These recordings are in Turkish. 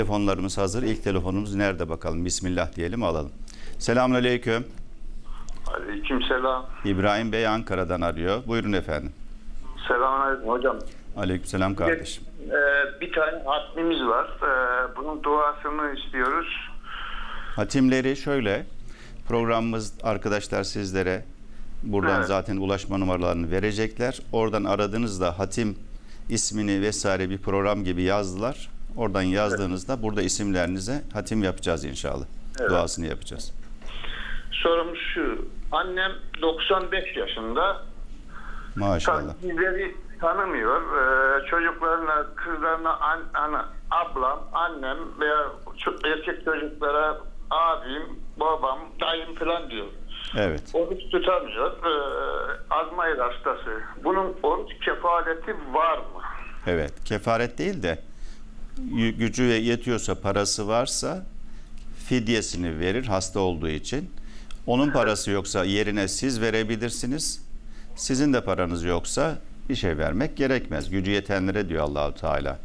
Telefonlarımız hazır. İlk telefonumuz nerede bakalım? Bismillah diyelim alalım. Selamünaleyküm. Aleykümselam. İbrahim Bey Ankara'dan arıyor. Buyurun efendim. Selamünaleyküm hocam. Aleykümselam kardeşim. Ee, bir tane hatmimiz var. Ee, bunun duasını istiyoruz. Hatimleri şöyle. Programımız arkadaşlar sizlere buradan Evet. zaten ulaşma numaralarını verecekler. Oradan aradığınızda hatim ismini vesaire bir program gibi yazdılar. Oradan yazdığınızda burada isimlerinize hatim yapacağız inşallah. Evet. Duasını yapacağız. Sorumuz şu. Annem 95 yaşında. Maşallah. Bizleri tanımıyor. Ee, çocuklarına, kızlarına an, ana, ablam, annem veya erkek çocuklara abim, babam, dayım falan diyor. Evet. Oruç tutamıyor. Ee, Azmayır hastası. Bunun oruç kefaleti var mı? Evet. Kefaret değil de gücü yetiyorsa, parası varsa fidyesini verir hasta olduğu için. Onun parası yoksa yerine siz verebilirsiniz. Sizin de paranız yoksa bir şey vermek gerekmez. Gücü yetenlere diyor Allahu Teala.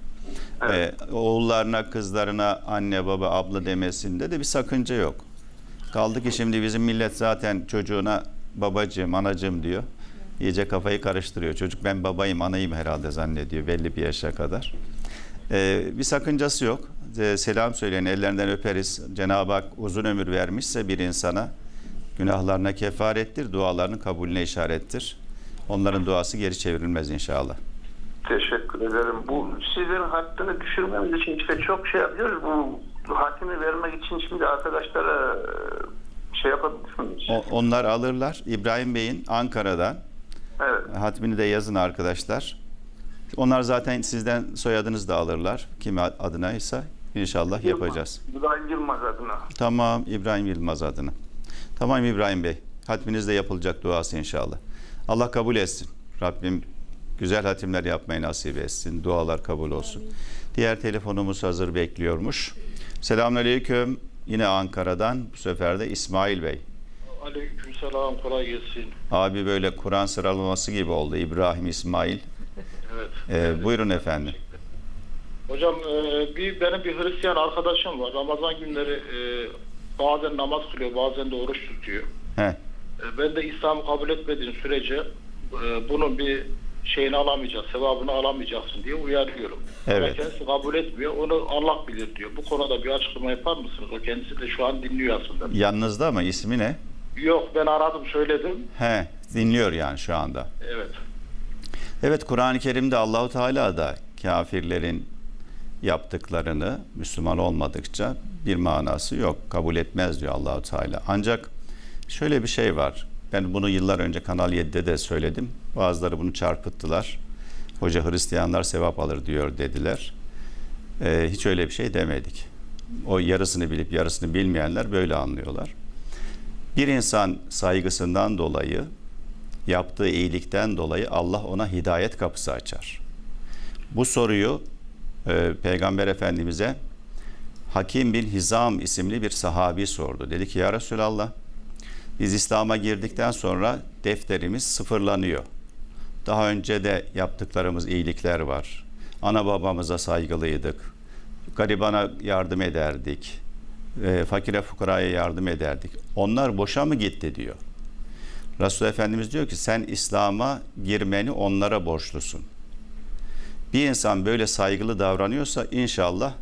Ee, oğullarına, kızlarına anne, baba, abla demesinde de bir sakınca yok. Kaldı ki şimdi bizim millet zaten çocuğuna babacığım, anacığım diyor. İyice kafayı karıştırıyor. Çocuk ben babayım, anayım herhalde zannediyor belli bir yaşa kadar. Ee, bir sakıncası yok. Ee, selam söyleyin, ellerinden öperiz. Cenab-ı Hak uzun ömür vermişse bir insana günahlarına kefarettir, dualarının kabulüne işarettir. Onların duası geri çevrilmez inşallah. Teşekkür ederim. Bu sizlerin hattını düşürmemiz için işte çok şey yapıyoruz. Bu hatimi vermek için şimdi arkadaşlara e, şey yapabilir miyiz? O- onlar alırlar. İbrahim Bey'in Ankara'dan Evet. hatmini de yazın arkadaşlar. Onlar zaten sizden soyadınızı da alırlar. Kim adına ise inşallah yapacağız. İbrahim Yılmaz adına. Tamam İbrahim Yılmaz adına. Tamam İbrahim Bey. Hatminizde yapılacak duası inşallah. Allah kabul etsin. Rabbim güzel hatimler yapmayı nasip etsin. Dualar kabul olsun. Diğer telefonumuz hazır bekliyormuş. Selamünaleyküm. Yine Ankara'dan bu sefer de İsmail Bey. Aleykümselam kolay gelsin. Abi böyle Kur'an sıralaması gibi oldu. İbrahim İsmail. Evet. Ee, buyurun efendim. Hocam e, bir benim bir Hristiyan arkadaşım var. Ramazan günleri e, bazen namaz kılıyor, bazen de oruç tutuyor. Heh, E, ben de İslam'ı kabul etmediğim sürece e, bunun bir şeyini alamayacağız, sevabını alamayacaksın diye uyarıyorum. Evet. Ama kendisi kabul etmiyor. Onu Allah bilir diyor. Bu konuda bir açıklama yapar mısınız? O kendisi de şu an dinliyor aslında. yanınızda mı? İsmi ne? Yok ben aradım söyledim. He, dinliyor yani şu anda. Evet. Evet Kur'an-ı Kerim'de Allahu Teala da kafirlerin yaptıklarını Müslüman olmadıkça bir manası yok. Kabul etmez diyor Allahu Teala. Ancak şöyle bir şey var. Ben bunu yıllar önce Kanal 7'de de söyledim. Bazıları bunu çarpıttılar. Hoca Hristiyanlar sevap alır diyor dediler. Ee, hiç öyle bir şey demedik. O yarısını bilip yarısını bilmeyenler böyle anlıyorlar. Bir insan saygısından dolayı yaptığı iyilikten dolayı Allah ona hidayet kapısı açar. Bu soruyu e, Peygamber Efendimiz'e Hakim bin Hizam isimli bir sahabi sordu. Dedi ki ya Resulallah biz İslam'a girdikten sonra defterimiz sıfırlanıyor. Daha önce de yaptıklarımız iyilikler var. Ana babamıza saygılıydık. Garibana yardım ederdik. E, fakire fukaraya yardım ederdik. Onlar boşa mı gitti diyor. Resul Efendimiz diyor ki sen İslam'a girmeni onlara borçlusun. Bir insan böyle saygılı davranıyorsa inşallah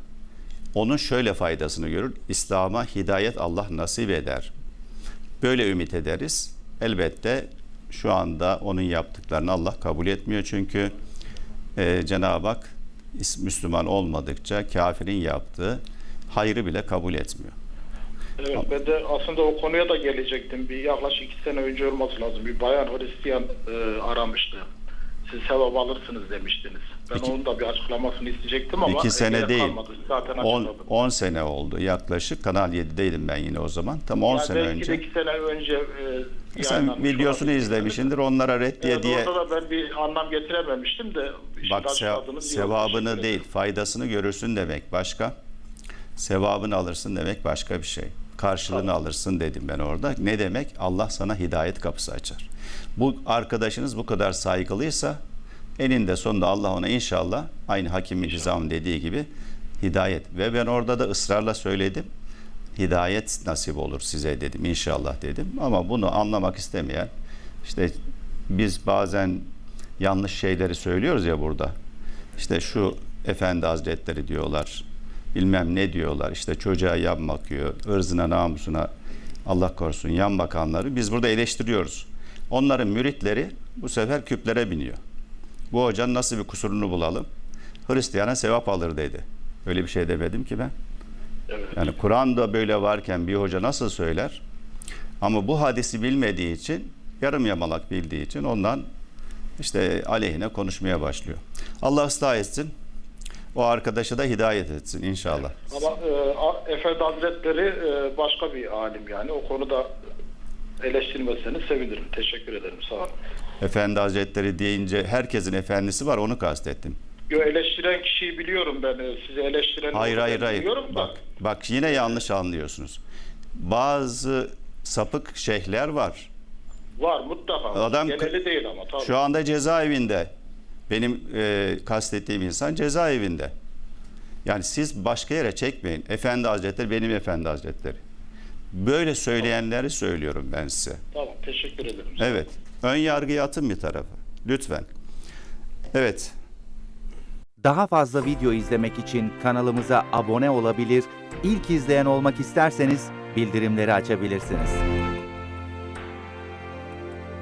onun şöyle faydasını görür. İslam'a hidayet Allah nasip eder. Böyle ümit ederiz. Elbette şu anda onun yaptıklarını Allah kabul etmiyor. Çünkü e, Cenab-ı Hak Müslüman olmadıkça kafirin yaptığı hayrı bile kabul etmiyor. Evet ben de aslında o konuya da gelecektim. Bir yaklaşık iki sene önce olması lazım. Bir bayan Hristiyan e, aramıştı. Siz sevap alırsınız demiştiniz. Ben İki- onun da bir açıklamasını isteyecektim ama İki sene değil. kalmadı. Zaten 10 açıkladım. 10 sene oldu yaklaşık. Kanal 7'deydim ben yine o zaman. Tam 10 Yani sene belki önce. de iki sene önce e, Sen videosunu olabilir. izlemişsindir. Onlara reddiye Evet, diye Orada da ben bir anlam getirememiştim de. bak se- sevabını değil faydasını görürsün demek başka. Sevabını alırsın demek başka bir şey. Karşılığını alırsın dedim ben orada. Ne demek? Allah sana hidayet kapısı açar. Bu arkadaşınız bu kadar saygılıysa eninde sonunda Allah ona inşallah aynı Hakim Nizam dediği gibi Hidayet. Ve ben orada da ısrarla söyledim. Hidayet nasip olur size dedim. İnşallah dedim. Ama bunu anlamak istemeyen işte biz bazen yanlış şeyleri söylüyoruz ya burada. İşte şu efendi hazretleri diyorlar. Bilmem ne diyorlar. İşte çocuğa yan bakıyor. ırzına namusuna Allah korusun yan bakanları biz burada eleştiriyoruz. Onların müritleri bu sefer küplere biniyor. Bu hocanın nasıl bir kusurunu bulalım? Hristiyana sevap alır dedi. Öyle bir şey demedim ki ben. Evet. Yani Kur'an'da böyle varken bir hoca nasıl söyler? Ama bu hadisi bilmediği için, yarım yamalak bildiği için ondan işte aleyhine konuşmaya başlıyor. Allah ıslah etsin. O arkadaşı da hidayet etsin inşallah. Ama e, Efendi Hazretleri e, başka bir alim yani. O konuda eleştirmezseniz sevinirim. Teşekkür ederim. Sağ olun. Efendi Hazretleri deyince herkesin efendisi var onu kastettim. Yo, eleştiren kişiyi biliyorum ben. E, Sizi eleştiren Hayır hayır hayır. biliyorum da. Bak bak yine yanlış anlıyorsunuz. Bazı sapık şeyhler var. Var mutlaka. Adam- Geneli değil ama tabii. Şu anda cezaevinde. Benim e, kastettiğim insan cezaevinde. Yani siz başka yere çekmeyin. Efendi Hazretleri benim Efendi Hazretleri. Böyle söyleyenleri söylüyorum ben size. Tamam teşekkür ederim. Evet. Ön yargıyı atın bir tarafa. Lütfen. Evet. Daha fazla video izlemek için kanalımıza abone olabilir, ilk izleyen olmak isterseniz bildirimleri açabilirsiniz.